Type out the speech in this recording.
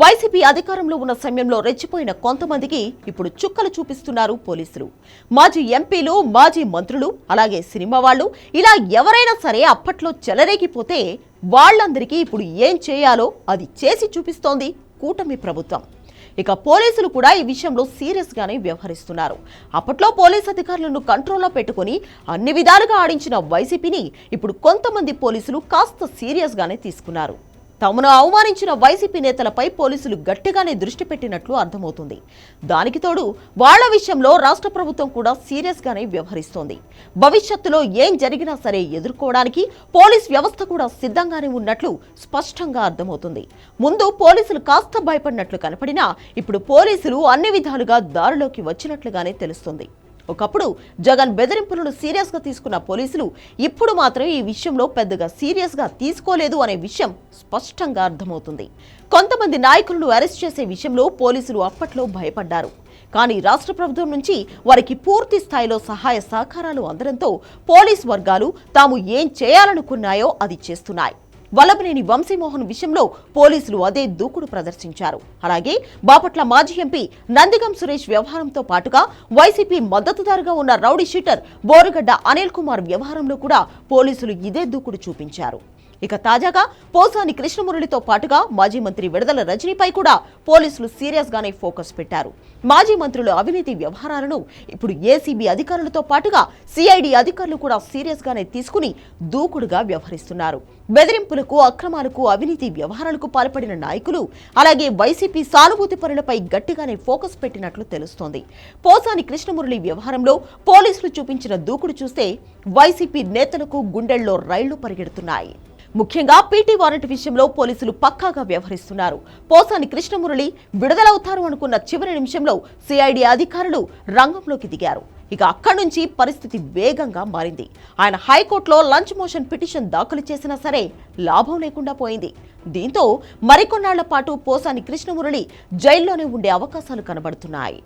YCP అధికారంలో ఉన్న సమయంలో రెచ్చిపోయిన కొంతమందికి ఇప్పుడు చుక్కలు చూపిస్తున్నారు పోలీసులు. మాజీ ఎంపీలు మాజీ మంత్రులు అలాగే సినిమా వాళ్ళు ఇలా ఎవరైనా సరే అప్పట్లో చెలరేగిపోతే వాళ్ళందరికీ ఇప్పుడు ఏం చేయాలో అది చేసి చూపిస్తోంది కూటమి ప్రభుత్వం. ఇక పోలీసులు కూడా ఈ విషయంలో సీరియస్ గానే వ్యవహరిస్తున్నారు. అప్పట్లో పోలీస్ అధికారులను కంట్రోల్లో పెట్టుకుని అన్ని విధాలుగా ఆడించిన వైసీపీని ఇప్పుడు కొంతమంది పోలీసులు కాస్త సీరియస్ గానే తీసుకున్నారు. తమను అవమానించిన వైసీపీ నేతలపై పోలీసులు గట్టిగానే దృష్టి పెట్టినట్లు అర్థమవుతుంది. దానికి తోడు వాళ్ళ విషయంలో రాష్ట్ర ప్రభుత్వం కూడా సీరియస్ గానే వ్యవహరిస్తోంది. భవిష్యత్తులో ఏం జరిగినా సరే ఎదుర్కోవడానికి పోలీస్ వ్యవస్థ కూడా సిద్ధంగానే ఉన్నట్లు స్పష్టంగా అర్థమవుతుంది. ముందు పోలీసులు కాస్త భయపడినట్లు కనపడినా ఇప్పుడు పోలీసులు అన్ని విధాలుగా దారిలోకి వచ్చినట్లుగానే తెలుస్తుంది. ఒకప్పుడు జగన్ బెదిరింపులను సీరియస్గా తీసుకున్న పోలీసులు ఇప్పుడు మాత్రం ఈ విషయంలో పెద్దగా సీరియస్గా తీసుకోలేదు అనే విషయం స్పష్టంగా అర్థమవుతుంది. కొంతమంది నాయకులను అరెస్ట్ చేసే విషయంలో పోలీసులు అప్పట్లో భయపడ్డారు. కానీ రాష్ట్ర ప్రభుత్వం నుంచి వారికి పూర్తి స్థాయిలో సహాయ సహకారాలు అందడంతో పోలీస్ వర్గాలు తాము ఏం చేయాలనుకున్నాయో అది చేస్తున్నాయి. వల్లభనేని వంశీమోహన్ విషయంలో పోలీసులు అదే దూకుడు ప్రదర్శించారు. అలాగే బాపట్ల మాజీ ఎంపీ నందిగం సురేష్ వ్యవహారంతో పాటుగా వైసీపీ మద్దతుదారుగా ఉన్న రౌడీ షీటర్ బోరుగడ్డ అనిల్ కుమార్ వ్యవహారంలో కూడా పోలీసులు ఇదే దూకుడు చూపించారు. ఇక తాజాగా పోసాని కృష్ణమురళితో పాటుగా మాజీ మంత్రి విడుదల రజనీపై కూడా పోలీసులు సీరియస్ గానే ఫోకస్ పెట్టారు. మాజీ మంత్రుల అవినీతి వ్యవహారాలను ఇప్పుడు ఏసీబీ అధికారులతో పాటుగా సిఐడి అధికారులు కూడా సీరియస్ గానే తీసుకుని దూకుడుగా వ్యవహరిస్తున్నారు. బెదిరింపులకు అక్రమాలకు అవినీతి వ్యవహారాలకు పాల్పడిన నాయకులు అలాగే వైసీపీ సానుభూతి పనులపై గట్టిగానే ఫోకస్ పెట్టినట్లు తెలుస్తోంది. పోసాని కృష్ణమురళి వ్యవహారంలో పోలీసులు చూపించిన దూకుడు చూస్తే వైసీపీ నేతలకు గుండెల్లో రైళ్ళు పరిగెడుతున్నాయి. ముఖ్యంగా పీటీ వారెంట్ విషయంలో పోలీసులు పక్కాగా వ్యవహరిస్తున్నారు. పోసాని కృష్ణమురళి విడుదలవుతారు అనుకున్న చివరి నిమిషంలో సిఐడి అధికారులు రంగంలోకి దిగారు. ఇక అక్కడి నుంచి పరిస్థితి వేగంగా మారింది. ఆయన హైకోర్టులో లంచ్ మోషన్ పిటిషన్ దాఖలు చేసినా సరే లాభం లేకుండా పోయింది. దీంతో మరికొన్నాళ్ళ పాటు పోసాని కృష్ణమురళి జైల్లోనే ఉండే అవకాశాలు కనబడుతున్నాయి.